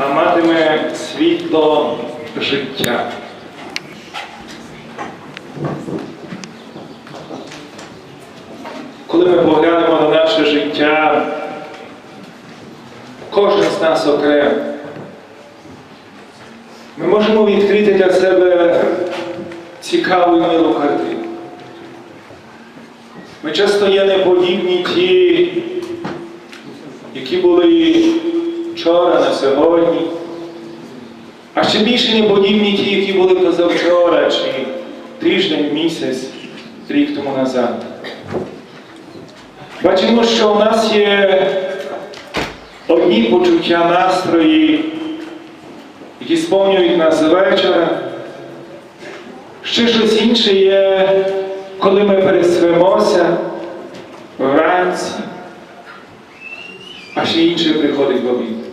а матиме світло життя. Коли ми поглянемо на наше життя, кожен з нас окремо, ми можемо відкрити для себе цікаву і милу картину. Ми часто є неподібні ті, які були вчора на сьогодні, а ще більше неподібні ті, які були позавчора, чи тиждень, місяць, рік тому назад. Бачимо, що у нас є одні почуття настрої, які сповнюють нас вечора. Ще щось інше є, коли ми пересвемося вранці, а ще інше приходить в обід.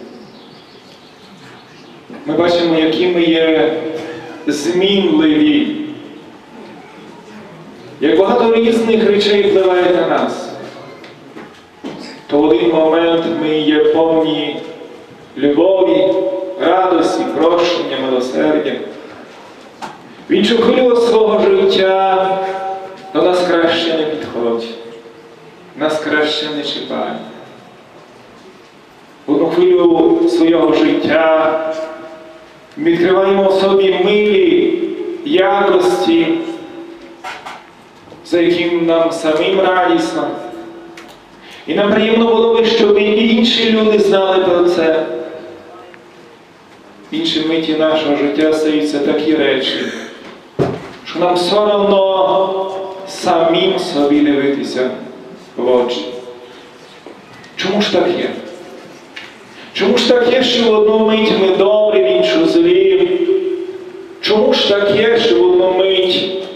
Ми бачимо, які ми є змінливі, як багато різних речей впливає на нас. То в один момент ми є повні любові, радості, прощення, милосердя. В іншу хвилю свого життя до нас краще не підходь, нас краще не чіпає. В одну хвилю свого життя відкриваємо в собі милі якості, за яким нам самим радісно. І нам приємно було би, щоб і інші люди знали про це. В іншій миті нашого життя стаються такі речі, що нам соромно самим собі дивитися в очі. Чому ж так є? Чому ж так є, що в одну мить ми добрі, в іншу злі? Чому ж так є, що в одну мить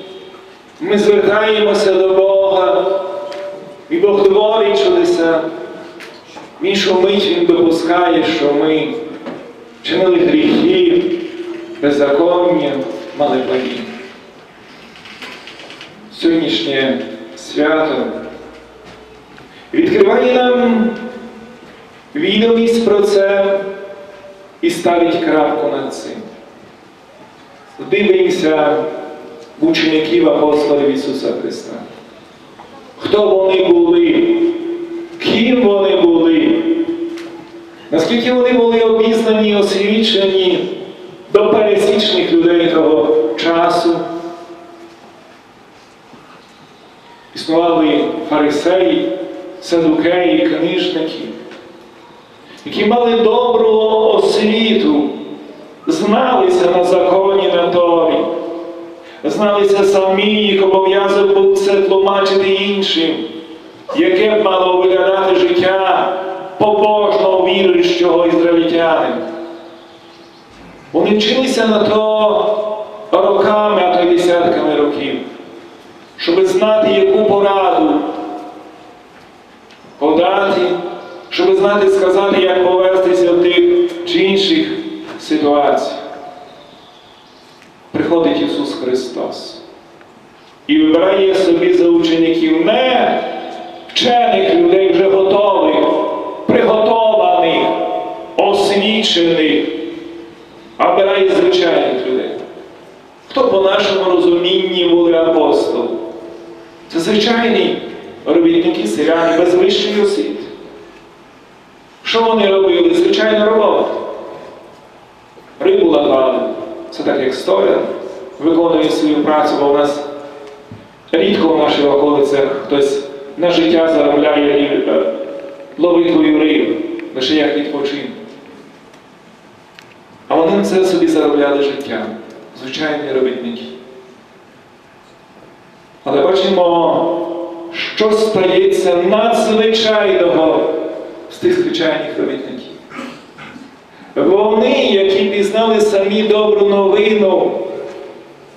ми звертаємося до Бога, і Бог творить чудеса, в іншу мить Він допускає, що ми чинили гріхи, беззаконня, мали падіння. Сьогоднішнє свято відкриває нам відомість про це і ставить крапку над цим. Дивимося в учеників апостолів Ісуса Христа. Хто вони були, ким вони були, наскільки вони були обізнані освічені до пересічних людей того часу. Існували фарисеї, садукеї, книжники, які мали добру освіту, зналися на законі на Торі, зналися самі, їх обов'язок був це тлумачити іншим, яке б мало виглядати життя побожного віруючого ізраїльтянина. Вони вчилися на то роками, а то й десятками років, щоб знати, яку пораду подати, знати, сказати, як повестися в тих чи інших ситуаціях. Приходить Ісус Христос і вибирає собі за учеників не вчених людей вже готових, приготованих, освічених, а обирає звичайних людей. Хто по нашому розумінні були апостоли? Це звичайні робітники, селяни без вищої освіти. Що вони робили? Звичайно роботу. Рибу лавали. Це так як столяр виконує свою працю, бо у нас рідко в наших околицях хтось на життя заробляє е, ловитвою рибу, лише як відпочинок. А вони на це собі заробляли життя. Звичайні робітники. Але бачимо, що стається надзвичайного з тих звичайних робітників. Вони, які пізнали самі добру новину,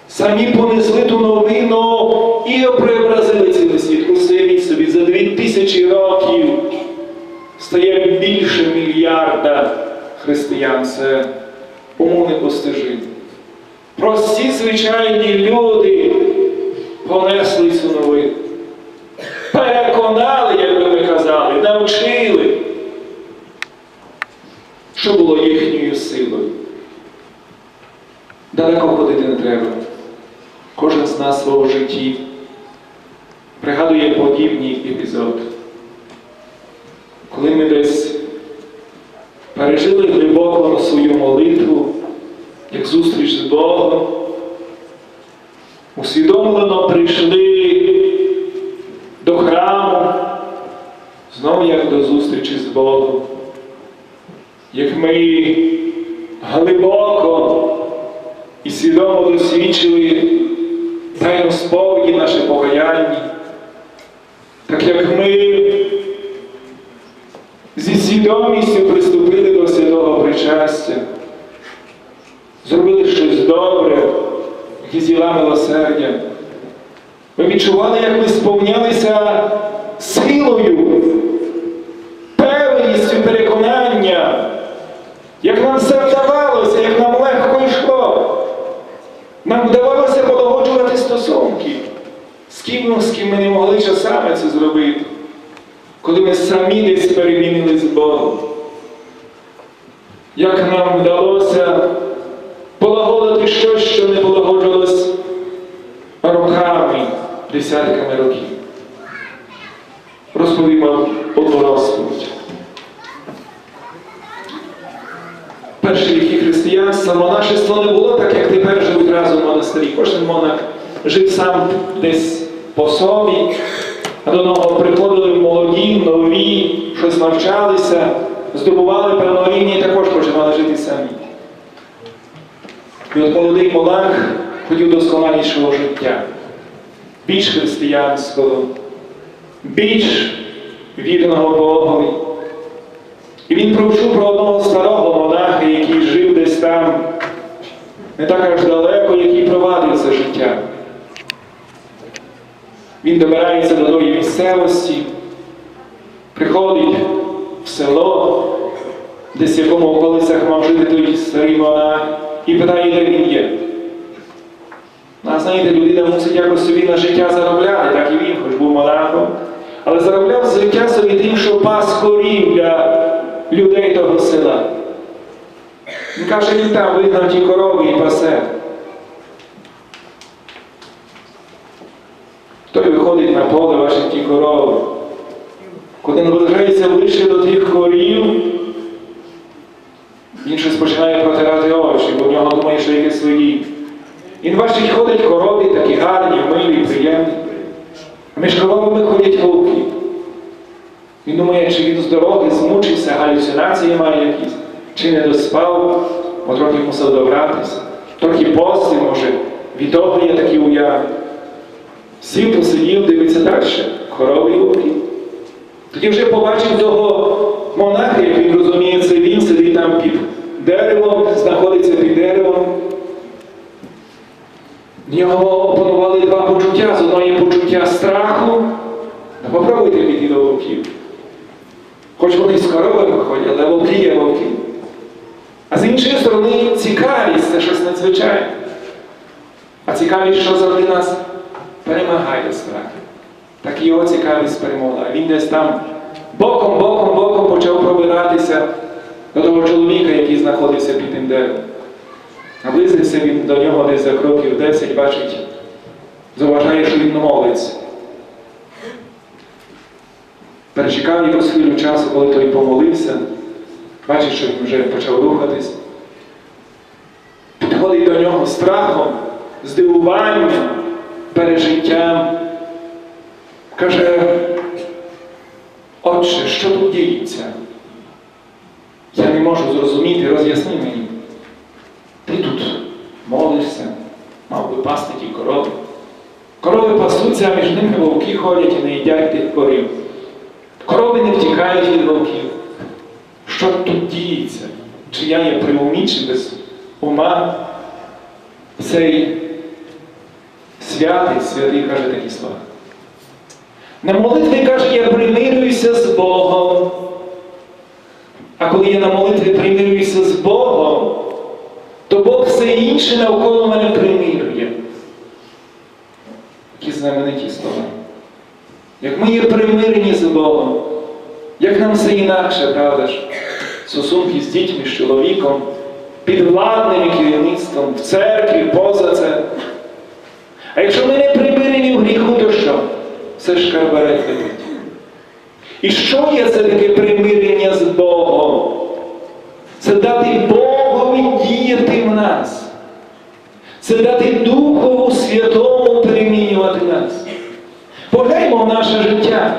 самі понесли ту новину і преобразили цілий світ. Уявіть собі, за дві тисячі років стає більше мільярда християн. Це уму непостижимо. Прості звичайні люди понесли цю новину. Переконали, як би ми казали, навчили. Що було їхньою силою. Далеко ходити не треба. Кожен з нас свого житті пригадує подібний епізод, коли ми десь пережили глибоко свою молитву, як зустріч з Богом, усвідомлено прийшли до храму, знову як до зустрічі з Богом, як ми глибоко і свідомо досвідчили тайну сповіді наше покаяння, так як ми зі свідомістю приступили до святого причастя, зробили щось добре, і діла милосердя. Ми відчували, як ми сповнялися силою, як нам все вдавалося, як нам легко йшло. Нам вдавалося полагоджувати стосунки. З ким, з ким ми не могли часами це зробити, коли ми самі десь перемінили з Богом. Як нам вдалося полагодити щось, що не полагоджувалось роками, десятками років. Розповім вам одну розповідь. Перші віки християнства монашество не було так, як тепер живуть разом в монастирі. Кожен монах жив сам десь по собі, а до нього приходили молоді, нові, щось навчалися, здобували рівня і також починали жити самі. І от молодий монах хотів досконалішого життя, більш християнського, більш вірного Богові. І він почув про одного старого монаха, який жив десь там, не так аж далеко, який провадив це життя. Він добирається до тої місцевості, приходить в село, десь в якому околицях мав жити той старий монах, і питає, де він є. Ну, А знаєте, людина мусить якось собі на життя заробляти, так і він, хоч був монахом, але заробляв життя собі тим, що пас корів для людей того села. Він каже, він там вигнав ті корови і пасе. Той виходить на поле ваші ті корови. Коли наближається ближче до тих корів, він щось починає протирати очі, бо в нього думає, що є свої. Він бачить, ходять корови, такі гарні, милі, приємні. А між коровами ходять вовки. Він думає, чи він з дороги змучився, галюцинації має якісь, чи не доспав, бо трохи мусив добратися, трохи постив, може, від того є такі уяви. Сів, посидів, дивиться далі, корови і. Тоді вже побачив того монаха, як він розуміє, це він сидить там під деревом, знаходиться під деревом. В нього опанували два почуття. З одної почуття страху. Попробуйте піти до вовків. Хоч вони з коровами ходять, але вовки є вовки. З іншої сторони, цікавість це щось надзвичайне. А цікавість, що завжди нас перемагає страх. Так і його цікавість перемогла. Він десь там боком, боком, боком почав пробиратися до того чоловіка, який знаходився під тим деревом. Наблизився він до нього десь за кроків 10, бачить, зауважає, що він молиться. Перечекав якусь хвилю часу, коли той помолився, бачить, що він вже почав рухатись. Підходить до нього страхом, здивуванням, пережиттям. Каже, Отче, що тут діється? Я не можу зрозуміти, роз'ясни мені. Ти тут молишся, мав би пасти ті корови. Корови пасуться, а між ними вовки ходять і не їдять тих корів. Корови не втікають від вовків. Що тут діється? Чи я є при без ума? Цей святий, святий каже такі слова. На молитві каже, я примирююся з Богом. А коли я на молитві примирююся з Богом, то Бог все інше навколо мене примирює. Які знамениті слова. Як ми є примирені з Богом, як нам все інакше, правда ж? Стосунки з дітьми, з чоловіком, під владним керівництвом, в церкві, поза це. А якщо ми не примирені в гріху, то що? Все ж карбарет летить. І що є це таке примирення з Богом? Це дати Богові діяти в нас. Це дати Духову Святому перемінювати нас. Погляньмо в наше життя.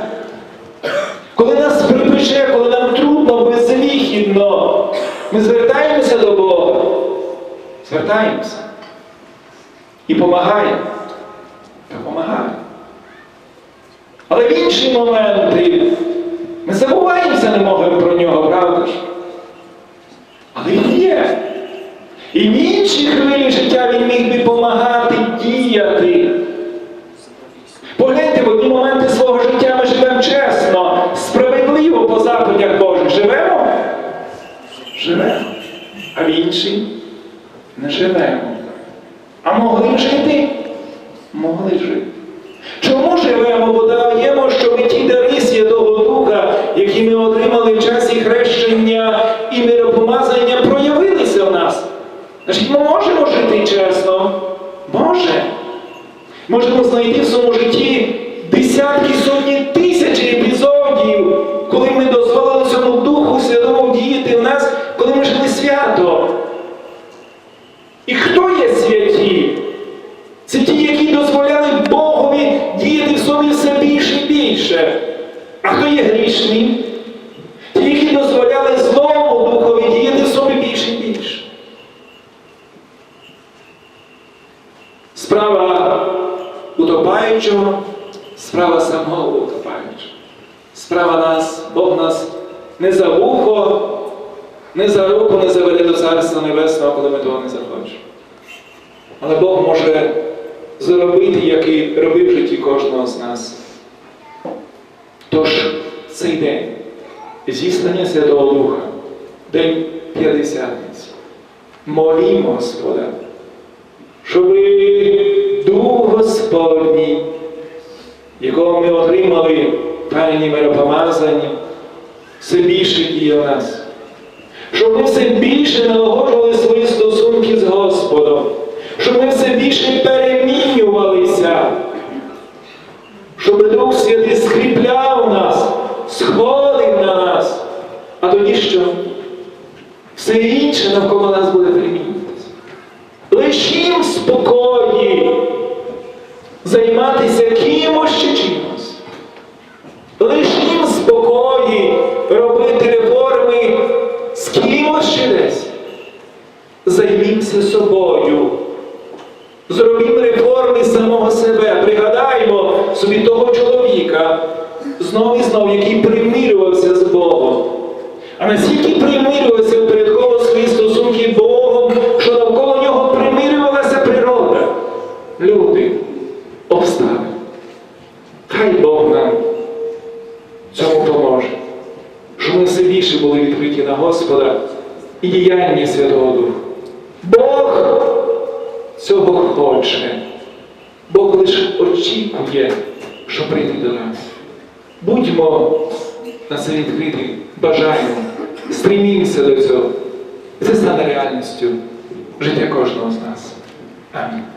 Ми звертаємося до Бога. Звертаємося. І помагаємо. Допомагає. Але в інші моменти ми забуваємося не можемо про нього, правда ж? Але він є. І в інші хвилі життя він міг би допомагати діяти. Погляньте, в одні моменти свого життя ми живемо чесно, справедливо по заповідях Божих. Живемо? Живемо. А в інші не живемо. А могли жити? Могли жити. Чому живемо, бо даємо, щоб ті дари Святого Духа, які ми отримали в часі хрещення і миропомазання, проявилися в нас. Значить, ми можемо жити чесно? Може. Можемо знайти в своєму житті десятки, сотні грішні? Ті, які дозволяли злому Духові діяти собі більше і більше. Справа утопаючого, справа самого утопаючого. Справа нас, Бог нас не за вухо, не за руку не заведе до Царства Небесного, коли ми того не захочемо. Але Бог може зробити, як і робив в житті кожного з нас. Тож цей день зіслання Святого Духа, День П'ятдесятниці, молімо Господа, щоб Дух Господній, якого ми отримали тайні миропомазання, все більше діє в нас. Щоб ми все більше налагоджували свої стосунки з Господом, щоб ми все більше перемінювалися, щоб Дух Святий скріпляв нас, сходив на нас, а тоді що? Все інше навколо нас буде перемінюватися. Лишім спокої займатися кимось чи чимось. Лишім спокої робити реформи з кимось чи десь. Займімося собою. Зробімо реформи самого себе. Пригадаймо собі того чоловіка, знов і знов, який примирювався з Богом. А наскільки примирювався упорядково свої стосунки Богом, що навколо нього примирювалася природа, люди, обставини. Хай Бог нам цьому поможе, щоб ми все більше були відкриті на Господа і діяння Святого Духа. Бог цього хоче. Бог лише очікує, що прийде до нас. Будьмо на це відкриті, бажаємо, стремімося до цього. Це стане реальністю життя кожного з нас. Амінь.